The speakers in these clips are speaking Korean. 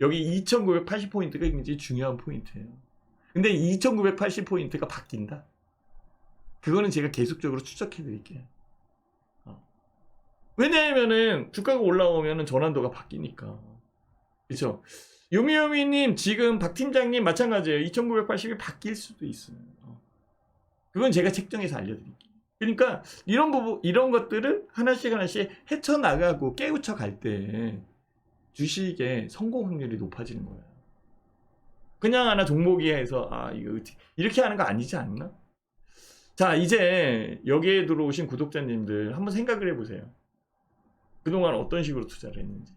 여기 2980포인트가 굉장히 중요한 포인트예요. 근데 2980포인트가 바뀐다. 그거는 제가 계속적으로 추적해 드릴게요. 어. 왜냐하면은 주가가 올라오면은 전환도가 바뀌니까. 그렇죠? 요미요미님 지금 박 팀장님 마찬가지예요. 2980이 바뀔 수도 있어요. 어. 그건 제가 책정해서 알려드릴게요. 그러니까 이런 부분 이런 것들을 하나씩 하나씩 헤쳐 나가고 깨우쳐 갈 때 주식의 성공 확률이 높아지는 거예요. 그냥 하나 종목이해서 아 이거 이렇게 하는 거 아니지 않나? 자 이제 여기에 들어오신 구독자님들 한번 생각을 해보세요. 그동안 어떤 식으로 투자를 했는지,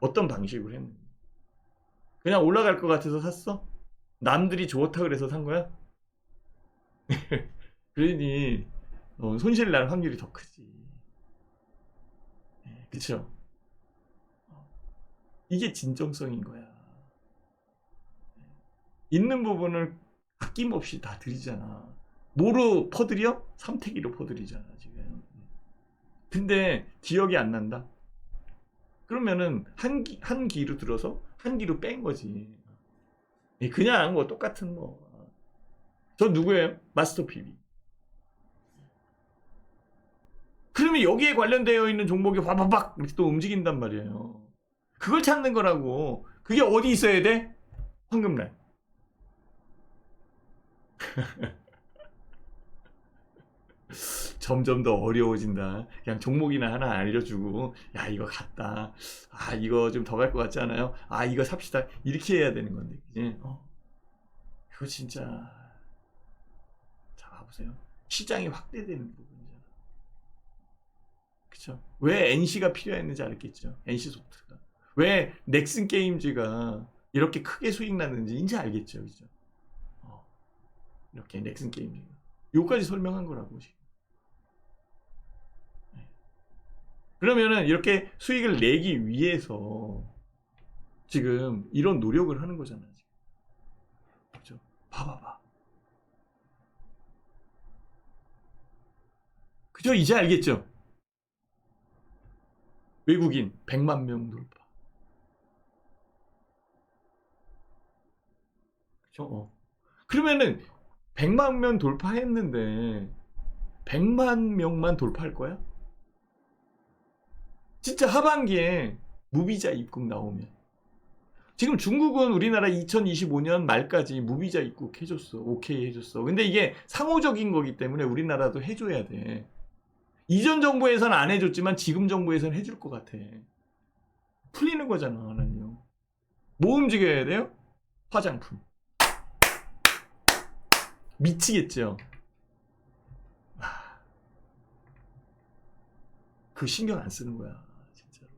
어떤 방식으로 했는지. 그냥 올라갈 것 같아서 샀어? 남들이 좋다 그래서 산 거야? 그러니 어, 손실 날 확률이 더 크지. 예, 그쵸? 어, 이게 진정성인 거야. 예. 있는 부분을 아낌없이 다 드리잖아. 뭐로 퍼드려? 삼태기로 퍼드리잖아, 지금. 근데 기억이 안 난다? 그러면은 한, 기, 한 기로 들어서 한 기로 뺀 거지. 예, 그냥 뭐 똑같은 뭐. 저 누구예요? 마스터 PB. 그러면 여기에 관련되어 있는 종목이 바바박 이렇게 또 움직인단 말이에요. 그걸 찾는 거라고. 그게 어디 있어야 돼? 황금날. 점점 더 어려워진다. 그냥 종목이나 하나 알려주고, 야, 이거 갔다. 아, 이거 좀 더 갈 것 같지 않아요? 아, 이거 삽시다. 이렇게 해야 되는 건데, 그지? 어. 그거 진짜. 자, 봐보세요. 시장이 확대되는 부분이잖아. 그쵸? 왜 NC가 필요했는지 알겠죠? NC 소프트가. 왜 넥슨 게임즈가 이렇게 크게 수익 났는지 이제 알겠죠? 그죠? 어. 이렇게 넥슨 게임즈가. 요까지 설명한 거라고, 지금. 네. 그러면은 이렇게 수익을 내기 위해서 지금 이런 노력을 하는 거잖아, 지금. 그죠? 봐봐봐. 그죠? 이제 알겠죠? 외국인 100만 명 돌파. 그죠? 어. 그러면은 100만 명 돌파했는데 100만 명만 돌파할 거야? 진짜 하반기에 무비자 입국 나오면 지금 중국은 우리나라 2025년 말까지 무비자 입국 해줬어. 오케이 해줬어. 근데 이게 상호적인 거기 때문에 우리나라도 해줘야 돼. 이전 정부에서는 안 해줬지만 지금 정부에서는 해줄 것 같아. 풀리는 거잖아, 하나는요. 뭐 움직여야 돼요? 화장품. 미치겠죠? 아. 그 신경 안 쓰는 거야, 진짜로.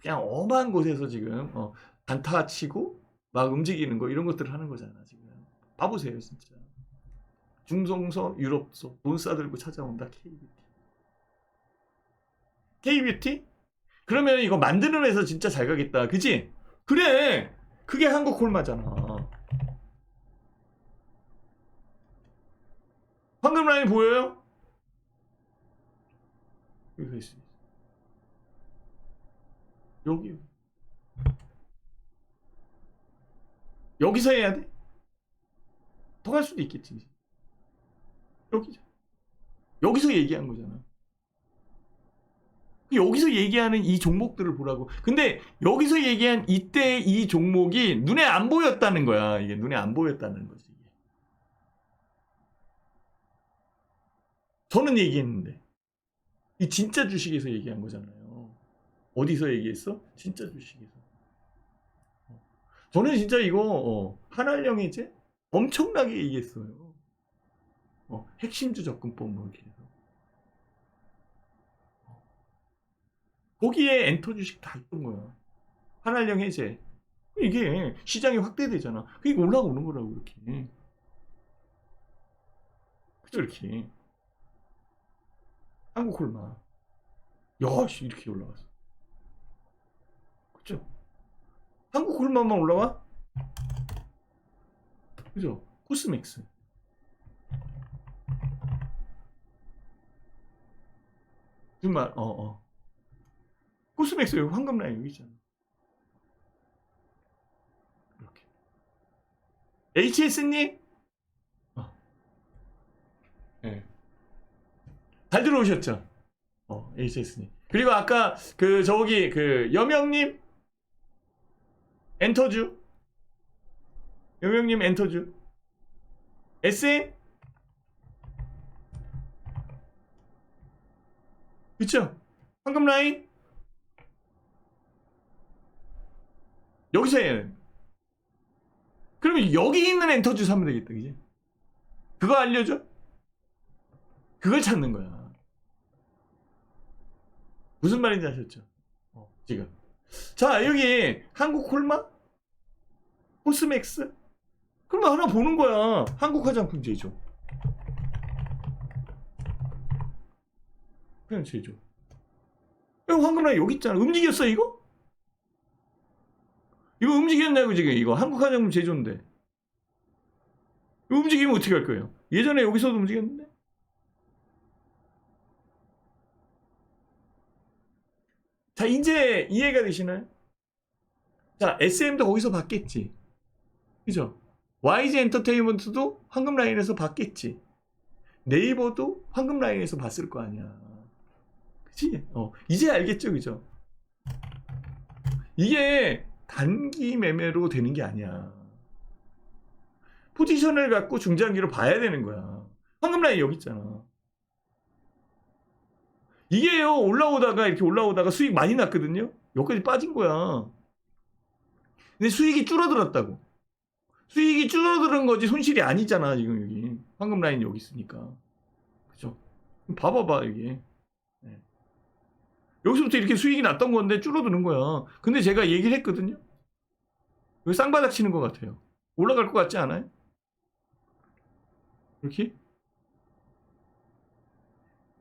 그냥 엄한 곳에서 지금 어, 단타 치고 막 움직이는 거 이런 것들을 하는 거잖아, 지금. 봐보세요, 진짜. 중성서, 유럽서 돈 싸들고 찾아온다, K뷰티. K뷰티? 그러면 이거 만드는 회사 진짜 잘 가겠다, 그지? 그래! 그게 한국 콜마잖아. 황금 라인 보여요? 여기서 있어. 여기. 여기서 해야 돼? 더 갈 수도 있겠지. 여기. 여기서 얘기한 거잖아. 여기서 얘기하는 이 종목들을 보라고. 근데 여기서 얘기한 이때 이 종목이 눈에 안 보였다는 거야. 이게 눈에 안 보였다는 거지. 이게. 저는 얘기했는데. 이 진짜 주식에서 얘기한 거잖아요. 어디서 얘기했어? 진짜 주식에서. 어. 저는 진짜 이거 어, 한알령이제 엄청나게 얘기했어요. 어, 핵심주 접근법 뭐 이렇게 해서. 어. 거기에 엔터 주식 다 있던 거야. 한알령 해제. 이게 시장이 확대되잖아. 그게 올라오는 거라고 이렇게. 그죠 이렇게. 한국 콜마. 야씨 이렇게 올라갔어. 그죠? 한국 콜마만 올라와? 그죠? 코스맥스. 정말 어 어. 코스맥스 여기 황금 라인 여기 있잖아. 이렇게. HS님 잘 들어오셨죠? 어, HS님. 그리고 아까 그 저기 그 여명님 엔터주 여명님 엔터주 SM 그쵸? 황금 라인 여기서 돼. 그러면 여기 있는 엔터주 사면 되겠다, 그지? 그거 알려줘? 그걸 찾는 거야. 무슨 말인지 아셨죠? 어, 지금. 자, 여기 한국 콜마? 코스맥스? 그러면 하나 보는 거야. 한국 화장품 제조. 그냥 제조. 형 황금라인 여기 있잖아. 움직였어, 이거? 이거 움직였냐고, 지금 이거. 한국 화장품 제조인데. 움직이면 어떻게 할 거예요? 예전에 여기서도 움직였는데? 이제 이해가 되시나요? 자, SM도 거기서 봤겠지. 그죠? YG 엔터테인먼트도 황금 라인에서 봤겠지. 네이버도 황금 라인에서 봤을 거 아니야. 그치? 어, 이제 알겠죠, 그죠? 이게 단기 매매로 되는 게 아니야. 포지션을 갖고 중장기로 봐야 되는 거야. 황금 라인 여기 있잖아. 이게요, 올라오다가 이렇게 올라오다가 수익 많이 났거든요? 여기까지 빠진 거야. 근데 수익이 줄어들었다고. 수익이 줄어드는 거지 손실이 아니잖아, 지금 여기. 황금 라인 여기 있으니까. 그죠? 봐봐봐, 여기. 네. 여기서부터 이렇게 수익이 났던 건데 줄어드는 거야. 근데 제가 얘기를 했거든요? 여기 쌍바닥 치는 것 같아요. 올라갈 것 같지 않아요? 이렇게?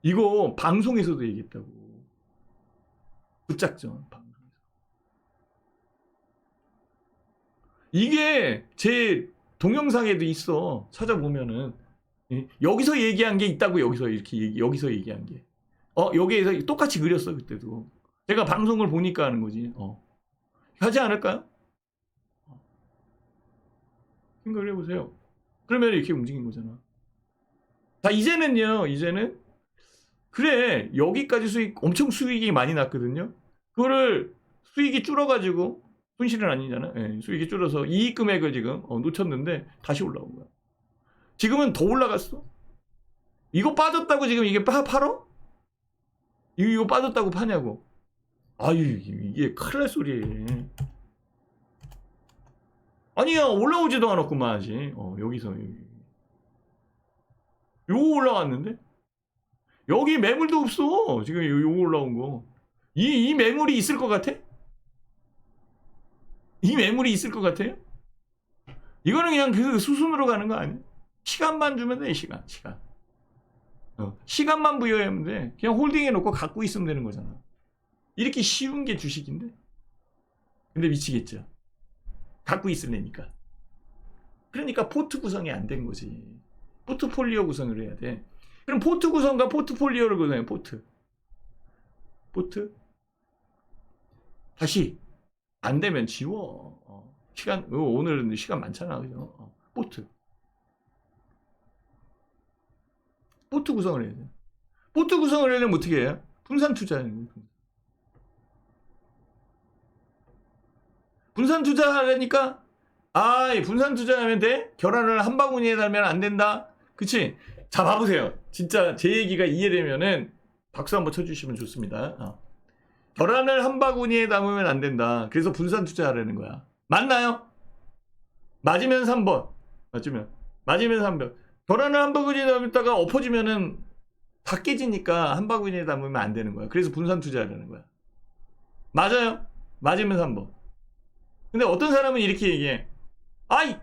이거 방송에서도 얘기했다고. 붙작전 방송에서. 이게 제 동영상에도 있어. 찾아보면은 예, 여기서 얘기한 게 있다고 여기서 이렇게 얘기, 여기서 얘기한 게. 어 여기에서 똑같이 그렸어 그때도. 제가 방송을 보니까 하는 거지. 어. 하지 않을까요? 어. 생각을 해보세요. 그러면 이렇게 움직인 거잖아. 자 이제는요. 이제는 그래 여기까지 수익 엄청 수익이 많이 났거든요. 그거를 수익이 줄어가지고 손실은 아니잖아. 예, 수익이 줄어서 이익 금액을 지금 어, 놓쳤는데 다시 올라온 거야. 지금은 더 올라갔어. 이거 빠졌다고 지금 이게 파, 팔어? 이거, 이거 빠졌다고 파냐고. 아유 이게 큰일 날 소리에. 아니야 올라오지도 않았구만 아직. 어, 여기서 여기. 요거 올라갔는데? 여기 매물도 없어. 지금 요- 요거 올라온 거. 이, 이 매물이 있을 것 같아? 이 매물이 있을 것 같아요? 이거는 그냥 그 수순으로 가는 거 아니야? 시간만 주면 돼, 시간, 시간. 어, 시간만 부여하면 돼. 그냥 홀딩해 놓고 갖고 있으면 되는 거잖아. 이렇게 쉬운 게 주식인데? 근데 미치겠죠. 갖고 있으려니까. 그러니까 포트 구성이 안 된 거지. 포트폴리오 구성을 해야 돼. 그럼 포트 구성과 포트폴리오를 구성해, 포트. 포트? 다시. 안 되면 지워. 어, 시간, 어, 오늘은 시간 많잖아. 그죠? 어, 포트. 포트 구성을 해야 돼. 포트 구성을 하려면 어떻게 해요? 분산 투자하는 거예요. 분산 투자하려니까, 아, 이 분산 투자하면 돼? 결혼을 한 바구니에 달면 안 된다? 그치? 자, 봐보세요. 진짜 제 얘기가 이해되면은 박수 한번 쳐주시면 좋습니다. 어. 결혼을 한 바구니에 담으면 안 된다. 그래서 분산 투자하라는 거야. 맞나요? 맞으면 3번. 맞으면. 맞으면 3번. 결혼을 한 바구니에 담았다가 엎어지면은 다 깨지니까 한 바구니에 담으면 안 되는 거야. 그래서 분산 투자하라는 거야. 맞아요? 맞으면 3번. 근데 어떤 사람은 이렇게 얘기해. 아이,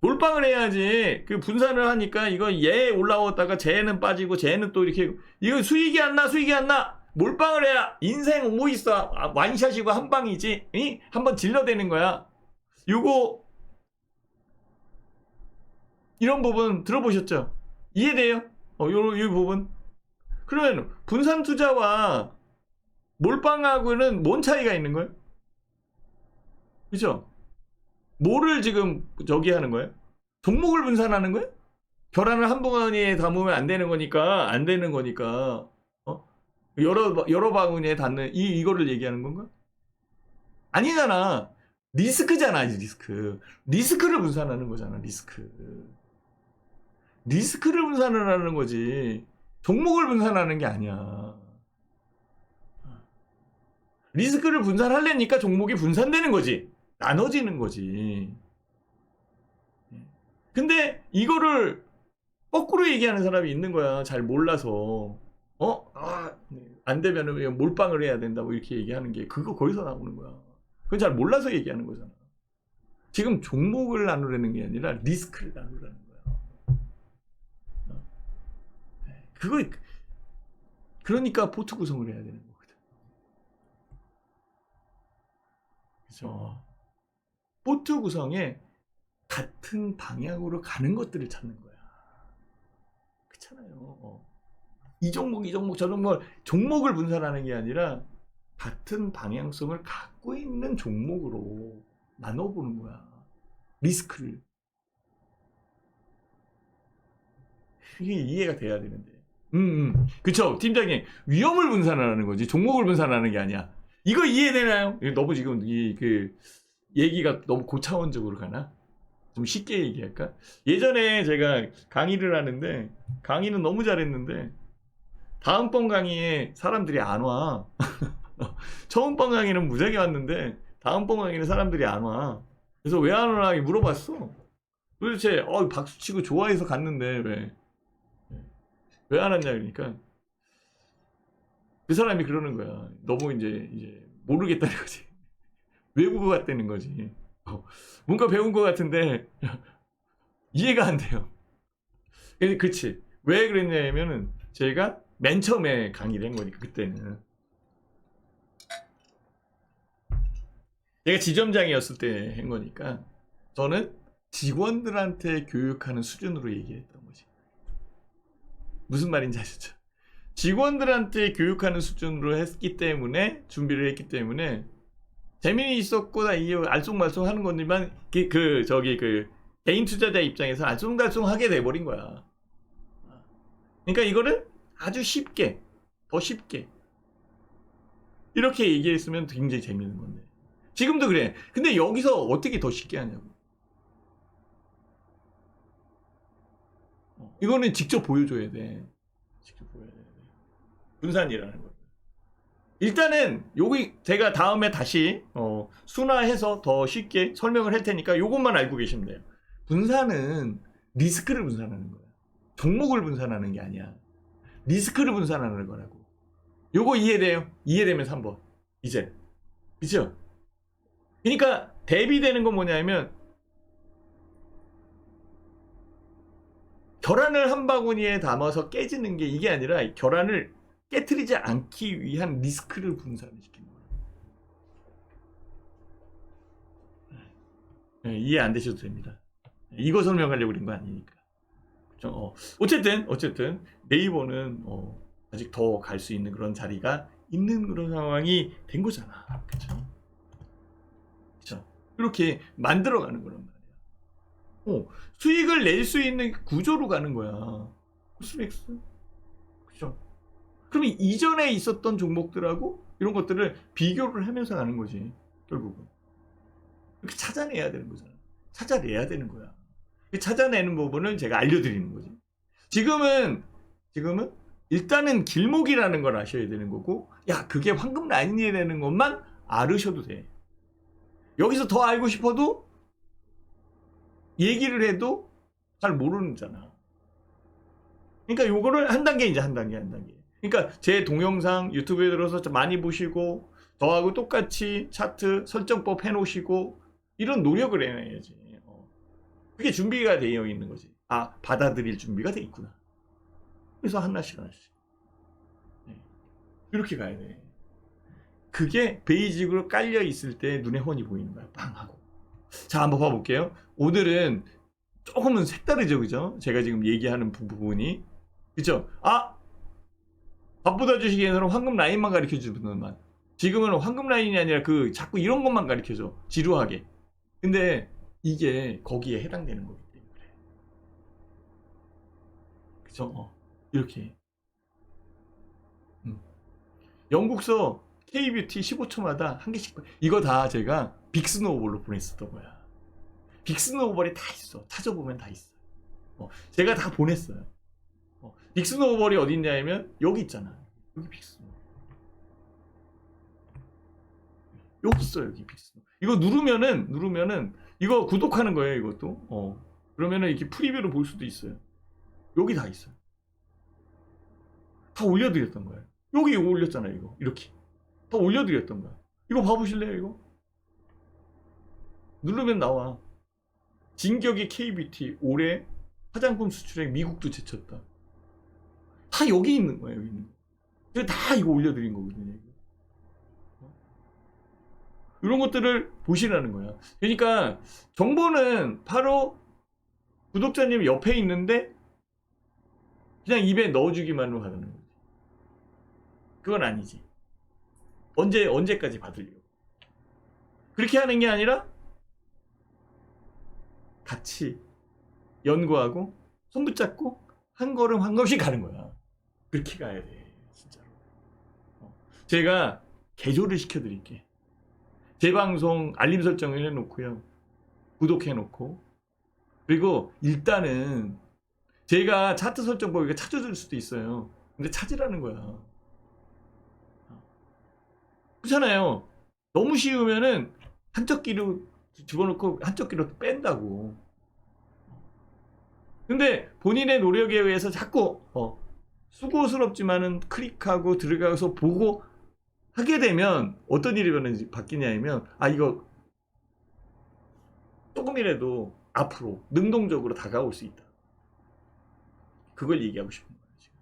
몰빵을 해야지. 그 분산을 하니까 이거 얘 올라왔다가 쟤는 빠지고 쟤는 또 이렇게 이거 수익이 안 나, 수익이 안 나. 몰빵을 해야 인생 뭐 있어? 아, 완샷이고 한 방이지. 이? 한번 질러대는 거야. 요거 이런 부분 들어보셨죠? 이해돼요? 어, 요, 요 부분. 그러면 분산 투자와 몰빵하고는 뭔 차이가 있는 거예요? 그죠? 뭐를 지금 저기 하는 거예요? 종목을 분산하는 거예요? 결혼을 한 번에 담으면 안 되는 거니까 안 되는 거니까 어? 여러 여러 바구니에 담는 이 이거를 얘기하는 건가? 아니잖아. 리스크잖아, 이 리스크. 리스크를 분산하는 거잖아, 리스크. 리스크를 분산을 하는 거지. 종목을 분산하는 게 아니야. 리스크를 분산하려니까 종목이 분산되는 거지. 나눠지는 거지. 근데 이거를 거꾸로 얘기하는 사람이 있는 거야. 잘 몰라서. 어? 아, 안 되면은 몰빵을 해야 된다고 이렇게 얘기하는 게 그거 거기서 나오는 거야. 그건 잘 몰라서 얘기하는 거잖아. 지금 종목을 나누려는 게 아니라 리스크를 나누라는 거야. 어. 그거 그러니까 포트 구성을 해야 되는 거거든. 그죠? 포트 구성에 같은 방향으로 가는 것들을 찾는 거야. 그렇잖아요. 어. 이 종목, 이 종목, 저 종목, 종목을 분산하는 게 아니라 같은 방향성을 갖고 있는 종목으로 나눠보는 거야. 리스크를. 이게 이해가 돼야 되는데. 음, 음. 그쵸. 팀장님. 위험을 분산하는 거지. 종목을 분산하는 게 아니야. 이거 이해되나요? 너무 지금 이, 그, 얘기가 너무 고차원적으로 가나? 좀 쉽게 얘기할까? 예전에 제가 강의를 하는데, 강의는 너무 잘했는데, 다음번 강의에 사람들이 안 와. 처음 번 강의는 무작위 왔는데 다음번 강의는 사람들이 안 와. 그래서 왜 안 오나 물어봤어. 도대체 어, 박수 치고 좋아해서 갔는데 왜? 왜 안 왔냐 그러니까 그 사람이 그러는 거야. 너무 이제 이제 모르겠다는 거지. 외국어 같다는 거지. 어, 뭔가 배운 것 같은데 이해가 안 돼요. 근데 그치. 왜 그랬냐면은 제가 맨 처음에 강의를 한 거니까 그때는 내가 지점장이었을 때 한 거니까 저는 직원들한테 교육하는 수준으로 얘기했던 거지. 무슨 말인지 아시죠? 직원들한테 교육하는 수준으로 했기 때문에 준비를 했기 때문에 재미는 있었고 다 알쏭말쏭 하는 거지만 그, 그 저기 그 개인 투자자 입장에서 알쏭달쏭하게 돼버린 거야. 그러니까 이거를 아주 쉽게 더 쉽게 이렇게 얘기했으면 굉장히 재밌는 건데 지금도 그래. 근데 여기서 어떻게 더 쉽게 하냐고. 어, 이거는 직접 보여줘야 돼. 직접 보여야 돼. 분산이라는 거. 일단은 여기 제가 다음에 다시 어, 순화해서 더 쉽게 설명을 할 테니까 이것만 알고 계시면 돼요. 분산은 리스크를 분산하는 거야. 종목을 분산하는 게 아니야. 리스크를 분산하는 거라고. 요거 이해돼요? 이해되면 3번. 이제. 그죠? 그러니까 대비되는 건 뭐냐면 계란을 한 바구니에 담아서 깨지는 게 이게 아니라 계란을 깨뜨리지 않기 위한 리스크를 분산시키는 거예요. 네, 이해 안 되셔도 됩니다. 이거 설명하려고 그런 거 아니니까. 그렇죠? 어, 어쨌든 어쨌든 네이버는 어, 아직 더 갈 수 있는 그런 자리가 있는 그런 상황이 된 거잖아. 그렇죠? 그렇죠? 이렇게 만들어가는 거란 말이야. 어, 수익을 낼 수 있는 구조로 가는 거야. 코스맥스. 그죠? 그러면 이전에 있었던 종목들하고 이런 것들을 비교를 하면서 가는 거지. 결국은. 이렇게 찾아내야 되는 거잖아. 찾아내야 되는 거야. 찾아내는 부분을 제가 알려드리는 거지. 지금은, 지금은 일단은 길목이라는 걸 아셔야 되는 거고, 야, 그게 황금 라인이 되는 것만 알으셔도 돼. 여기서 더 알고 싶어도 얘기를 해도 잘 모르는잖아. 그러니까 요거를 한 단계 이제 한 단계 한 단계. 그러니까 제 동영상 유튜브에 들어서 좀 많이 보시고 저하고 똑같이 차트 설정법 해놓으시고 이런 노력을 해놔야지. 어. 그게 준비가 되어 있는 거지. 아 받아들일 준비가 돼 있구나. 그래서 하나씩 하나씩. 네. 이렇게 가야 돼. 그게 베이직으로 깔려 있을 때 눈에 훤히 보이는 거야. 빵 하고. 자, 한번 봐볼게요. 오늘은 조금은 색다르죠, 그죠? 제가 지금 얘기하는 부- 부분이. 그죠? 아! 밥보다 주시기에는 황금 라인만 가르쳐 주는 만. 지금은 황금 라인이 아니라 그 자꾸 이런 것만 가르쳐 줘. 지루하게. 근데 이게 거기에 해당되는 거기 때문에 그래. 그죠? 어, 이렇게. 음. 영국서 K뷰티 15초마다 한 개씩 이거 다 제가 빅스노우볼로 보냈었던 거야. 빅스노우볼이 다 있어. 찾아보면 다 있어. 어, 제가 다 보냈어요. 어, 빅스노우볼이 어디 있냐면 여기 있잖아. 여기 빅스노우. 여기 있어 여기 빅스노우. 이거 누르면은 누르면은 이거 구독하는 거예요 이것도. 어. 그러면은 이렇게 프리뷰로 볼 수도 있어요. 여기 다 있어요. 다 올려드렸던 거예요. 여기 이거 올렸잖아요 이거 이렇게. 다 올려드렸던 거야. 이거 봐보실래요 이거? 누르면 나와. 진격의 KBT 올해 화장품 수출액 미국도 제쳤다. 다 여기 있는 거야 여기 있는 거. 다 이거 올려드린 거거든요. 어? 이런 것들을 보시라는 거야. 그러니까 정보는 바로 구독자님 옆에 있는데 그냥 입에 넣어주기만으로 하는 거지. 그건 아니지. 언제 언제까지 받으려고? 그렇게 하는 게 아니라 같이 연구하고 손 붙잡고 한 걸음 한 걸음씩 가는 거야. 그렇게 가야 돼, 진짜로. 어. 제가 개조를 시켜드릴게. 제 방송 알림 설정을 해놓고요, 구독해놓고 그리고 일단은 제가 차트 설정 보기가 찾아줄 수도 있어요. 근데 찾으라는 거야. 그렇잖아요. 너무 쉬우면은 한쪽 귀로 집어넣고 한쪽 귀로 뺀다고. 근데 본인의 노력에 의해서 자꾸 어, 수고스럽지만은 클릭하고 들어가서 보고 하게 되면 어떤 일이 변하는지 바뀌냐면 아 이거 조금이라도 앞으로 능동적으로 다가올 수 있다. 그걸 얘기하고 싶은 거예요. 지금.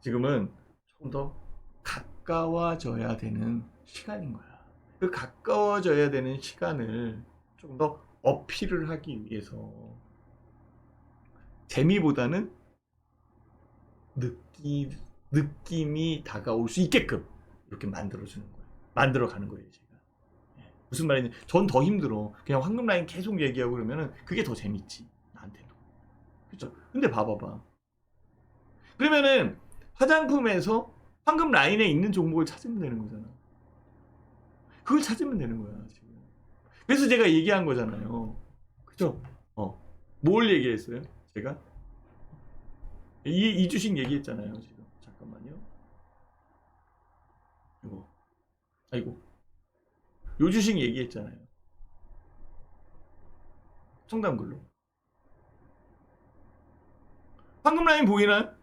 지금은 좀더 가까워져야 되는 시간인 거야. 그 가까워져야 되는 시간을 좀더 어필을 하기 위해서 재미보다는 느낌, 느낌이 다가올 수 있게끔 이렇게 만들어주는 거예요. 만들어가는 거예요, 제가. 예. 무슨 말이냐. 전 더 힘들어. 그냥 황금 라인 계속 얘기하고 그러면은 그게 더 재밌지. 나한테도. 그죠? 근데 봐봐봐. 그러면은 화장품에서 황금 라인에 있는 종목을 찾으면 되는 거잖아. 그걸 찾으면 되는 거야, 지금. 그래서 제가 얘기한 거잖아요. 그죠? 어. 뭘 얘기했어요? 제가? 이, 이 주식 얘기했잖아요, 지금. 잠깐만요. 이거. 아이고. 요 주식 얘기했잖아요. 청담글로. 황금 라인 보이나요?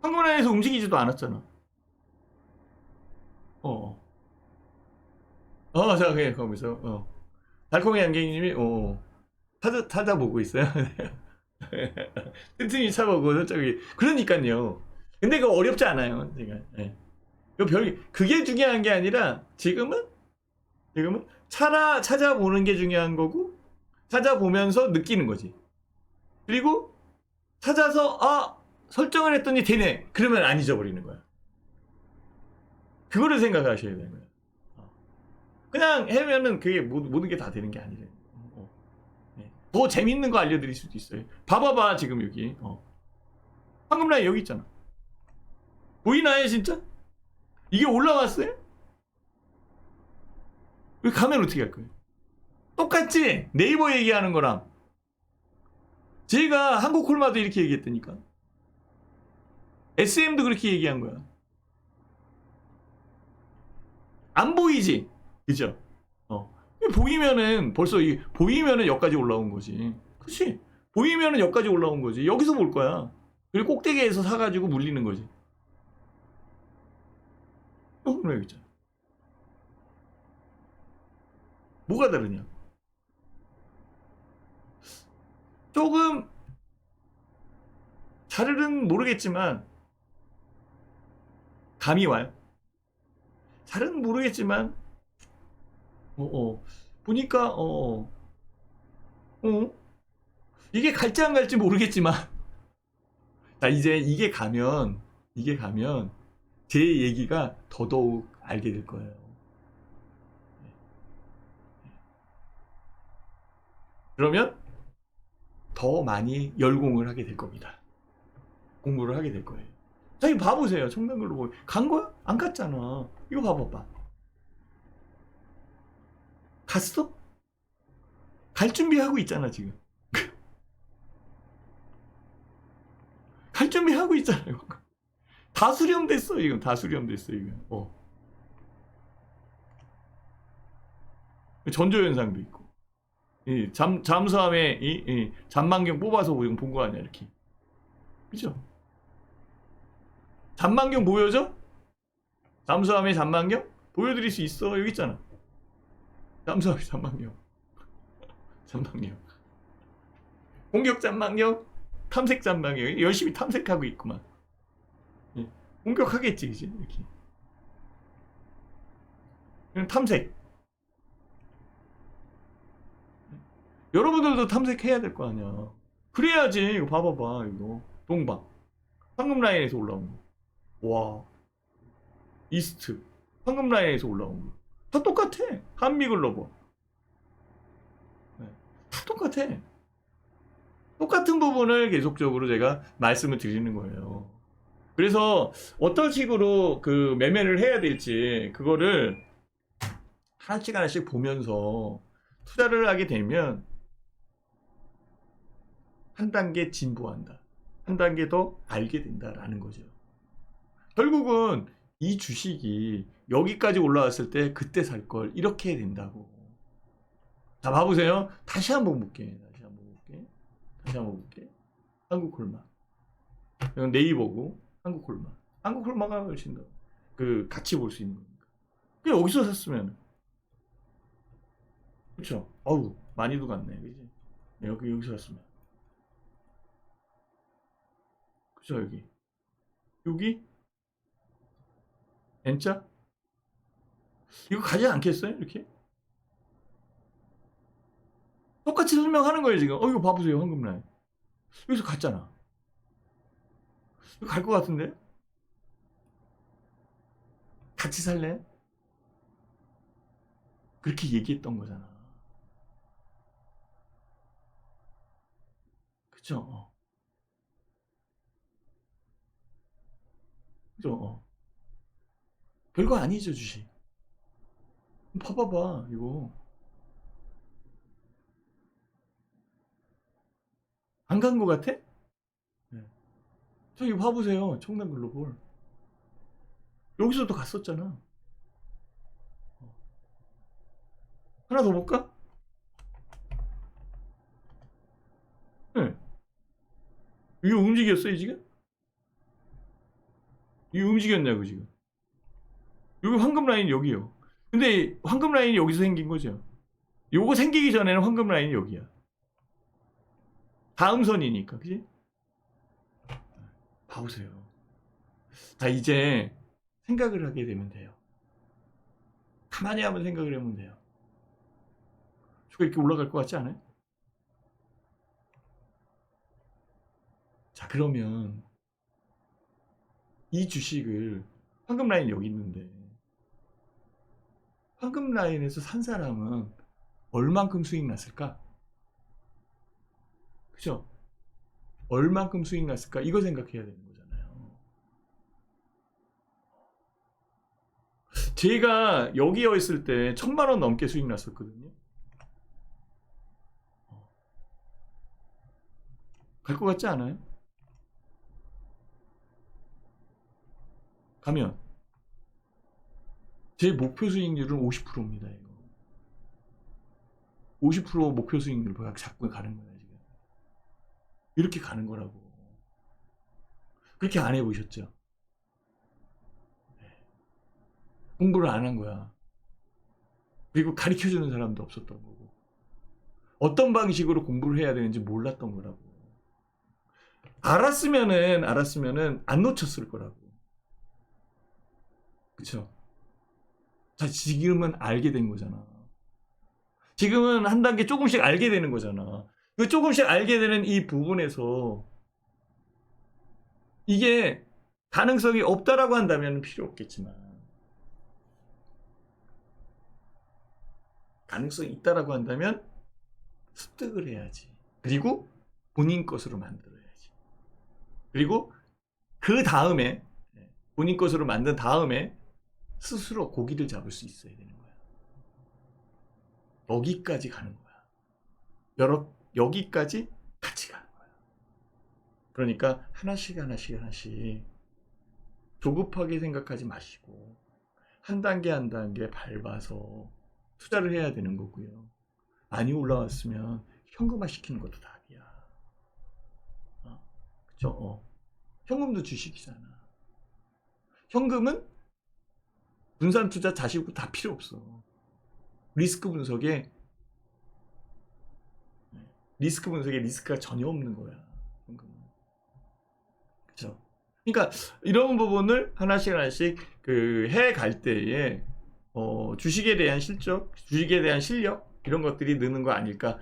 황금 라인에서 움직이지도 않았잖아. 어. 어, 자, 그냥 거기서, 어. 달콤이 양갱님이, 어, 찾아, 찾아보고 있어요. 튼튼히 찾아보고, 저기, 그러니까요. 근데 그거 어렵지 않아요, 제가. 예. 그 별, 그게 중요한 게 아니라, 지금은, 지금은, 찾아, 찾아보는 게 중요한 거고, 찾아보면서 느끼는 거지. 그리고, 찾아서, 아, 설정을 했더니 되네. 그러면 안 잊어버리는 거야. 그거를 생각하셔야 되는 거야. 어. 그냥 해면은 그게 모든 게 다 되는 게 아니래. 더 재밌는 거 알려드릴 수도 있어요. 봐봐봐, 지금 여기. 어. 황금 라인 여기 있잖아. 보이나요, 진짜? 이게 올라왔어요? 여기 가면 어떻게 할 거예요? 똑같지? 네이버 얘기하는 거랑. 제가 한국 콜마도 이렇게 얘기했다니까. SM도 그렇게 얘기한 거야. 안 보이지? 그죠? 어. 보이면은 벌써 이 보이면은 여기까지 올라온 거지. 그치? 보이면은 여기까지 올라온 거지. 여기서 볼 거야. 그리고 꼭대기에서 사가지고 물리는 거지. 어. 뭐가 다르냐? 조금 잘은 모르겠지만 감이 와요. 잘은 모르겠지만 어, 어. 보니까 어, 어, 어, 이게 갈지 안 갈지 모르겠지만 자 이제 이게 가면 이게 가면 제 얘기가 더더욱 알게 될 거예요. 그러면 더 많이 열공을 하게 될 겁니다. 공부를 하게 될 거예요. 자, 이거 봐보세요. 청명글로 보면. 뭐 간 거야? 안 갔잖아. 이거 봐봐봐. 갔어? 갈 준비하고 있잖아, 지금. 갈 준비하고 있잖아요. 다 수렴됐어, 이건. 다 수렴됐어, 이건. 어. 전조현상도 있고. 이 잠, 잠수함에 이, 이 잠만경 뽑아서 본거 아니야, 이렇게. 그죠? 잠만경 보여줘? 잠수함의 잠만경? 보여드릴 수 있어. 여기 있잖아. 잠수함의 잠만경. 잠만경. 공격 잠만경, 탐색 잠만경. 열심히 탐색하고 있구만. 예. 공격하겠지, 이제. 이렇게. 그냥 탐색. 여러분들도 탐색해야 될 거 아니야. 그래야지. 이거 봐봐봐, 이거. 동방. 황금 라인에서 올라온 거. 와. 이스트. 황금 라인에서 올라온 거. 다 똑같아. 한미글로버. 네. 다 똑같아. 똑같은 부분을 계속적으로 제가 말씀을 드리는 거예요. 그래서 어떤 식으로 그 매매를 해야 될지 그거를 하나씩 하나씩 보면서 투자를 하게 되면 한 단계 진보한다. 한 단계 더 알게 된다라는 거죠. 결국은 이 주식이 여기까지 올라왔을 때 그때 살 걸 이렇게 해야 된다고. 자, 봐보세요. 다시 한번 볼게. 다시 한번 볼게. 다시 한번 볼게. 한국 콜마. 이건 네이버고 한국 콜마. 한국 콜마가 훨씬 더 그 같이 볼 수 있는 거니까. 그냥 여기서 샀으면 그렇죠. 어우 많이도 갔네, 그지? 여기 여기서 샀으면 그죠 여기 여기 N자 이거 가지 않겠어요? 이렇게? 똑같이 설명하는 거예요 지금. 어 이거 봐보세요 황금라인. 여기서 갔잖아. 이거 갈 것 같은데? 같이 살래? 그렇게 얘기했던 거잖아. 그죠 어. 그죠 어. 별거 아니죠 주식 봐봐봐 이거 안 간 거 같아? 네. 저 이거 봐보세요 청담 글로벌 여기서도 갔었잖아 어. 하나 더 볼까? 네. 이거 움직였어요 지금? 이거 움직였냐고 지금 여기 황금 라인 여기요. 근데 황금 라인이 여기서 생긴 거죠. 요거 생기기 전에는 황금 라인이 여기야. 다음 선이니까, 그지? 봐보세요. 자, 이제 생각을 하게 되면 돼요. 가만히 한번 생각을 해보면 돼요. 주가 이렇게 올라갈 것 같지 않아요? 자, 그러면 이 주식을 황금 라인 여기 있는데 황금 라인에서 산 사람은 얼만큼 수익 났을까? 그죠? 얼만큼 수익 났을까? 이거 생각해야 되는 거잖아요. 제가 여기에 있을 때 천만 원 넘게 수익 났었거든요. 갈 것 같지 않아요? 가면 제 목표 수익률은 50%입니다. 이거. 50% 목표 수익률 자꾸 가는 거야 지금. 이렇게 가는 거라고. 그렇게 안 해보셨죠? 네. 공부를 안 한 거야. 그리고 가르쳐 주는 사람도 없었던 거고. 어떤 방식으로 공부를 해야 되는지 몰랐던 거라고. 알았으면은 알았으면은 안 놓쳤을 거라고. 그쵸? 자, 지금은 알게 된 거잖아. 지금은 한 단계 조금씩 알게 되는 거잖아. 그 조금씩 알게 되는 이 부분에서 이게 가능성이 없다라고 한다면 필요 없겠지만 가능성이 있다라고 한다면 습득을 해야지. 그리고 본인 것으로 만들어야지. 그리고 그 다음에 예, 본인 것으로 만든 다음에 스스로 고기를 잡을 수 있어야 되는 거야. 여기까지 가는 거야. 여러 여기까지 같이 가는 거야. 그러니까 하나씩 하나씩 하나씩 조급하게 생각하지 마시고 한 단계 한 단계 밟아서 투자를 해야 되는 거고요. 많이 올라왔으면 현금화 시키는 것도 답이야. 어? 그쵸? 어. 현금도 주식이잖아. 현금은 분산 투자 자시고 다 필요 없어. 리스크 분석에 리스크 분석에 리스크가 전혀 없는 거야. 그쵸? 그러니까 이런 부분을 하나씩 하나씩 그 해 갈 때에 어, 주식에 대한 실적, 주식에 대한 실력 이런 것들이 느는 거 아닐까